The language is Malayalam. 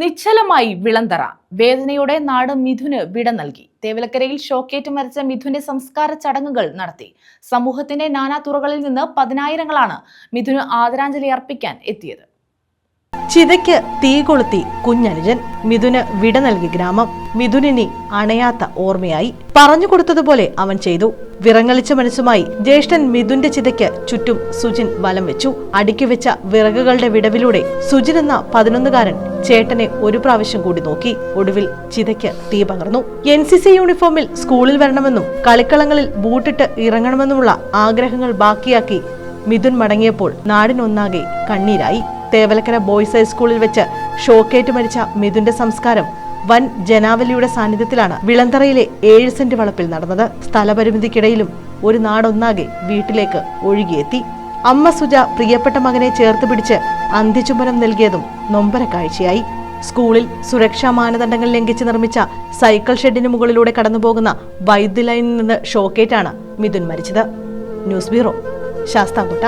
നിശ്ചലമായി വിളന്തറ. വേദനയോടെ നാട് മിഥുന് വിട നൽകി. തേവലക്കരയിൽ ഷോക്കേറ്റ് മരിച്ച മിഥുന്റെ സംസ്കാര ചടങ്ങുകൾ നടത്തി. സമൂഹത്തിന്റെ നാനാതുറകളിൽ നിന്ന് പതിനായിരങ്ങളാണ് മിഥുന് ആദരാഞ്ജലി അർപ്പിക്കാൻ എത്തിയത്. ചിതയ്ക്ക് തീ കൊളുത്തി കുഞ്ഞനുജൻ മിഥുന് വിട നൽകി ഗ്രാമം. മിഥുനിനി അണയാത്ത ഓർമ്മയായി. പറഞ്ഞു കൊടുത്തതുപോലെ അവൻ ചെയ്തു. വിറങ്ങലിച്ച മനസ്സുമായി ജ്യേഷ്ഠൻ മിഥുന്റെ ചിതയ്ക്ക് ചുറ്റും സുജിൻ വലം വെച്ചു. അടുക്കി വെച്ച വിറകുകളുടെ വിടവിലൂടെ സുജിൻ എന്ന പതിനൊന്നുകാരൻ ചേട്ടനെ ഒരു പ്രാവശ്യം കൂടി നോക്കി. ഒടുവിൽ ചിതയ്ക്ക് തീ പകർന്നു. എൻ സി സി യൂണിഫോമിൽ സ്കൂളിൽ വരണമെന്നും കളിക്കളങ്ങളിൽ ബൂട്ടിട്ട് ഇറങ്ങണമെന്നുമുള്ള ആഗ്രഹങ്ങൾ ബാക്കിയാക്കി മിഥുൻ മടങ്ങിയപ്പോൾ നാടിനൊന്നാകെ കണ്ണീരായി. തേവലക്കര ബോയ്സ് ഹൈസ്കൂളിൽ വെച്ച് ഷോക്കേറ്റ് മരിച്ച മിഥുന്റെ സംസ്കാരം വൻ ജനാവലിയുടെ സാന്നിധ്യത്തിലാണ് വിളന്തറയിലെ ഏഴ് സെന്റ് വളപ്പിൽ നടന്നത്. സ്ഥലപരിമിതിക്കിടയിലും ഒരു നാടൊന്നാകെ വീട്ടിലേക്ക് ഒഴുകിയെത്തി. അമ്മ സുജ പ്രിയപ്പെട്ട മകനെ ചേർത്ത് പിടിച്ച് അന്ത്യചുംബനം നൽകിയതും നൊമ്പര കാഴ്ചയായി. സ്കൂളിൽ സുരക്ഷാ മാനദണ്ഡങ്ങൾ ലംഘിച്ച് നിർമ്മിച്ച സൈക്കിൾ ഷെഡിന് മുകളിലൂടെ കടന്നുപോകുന്ന വൈദ്യുതി ലൈനിൽ നിന്ന് ഷോക്കേറ്റാണ് മിഥുൻ മരിച്ചത്. News bureau Sasthamkotta.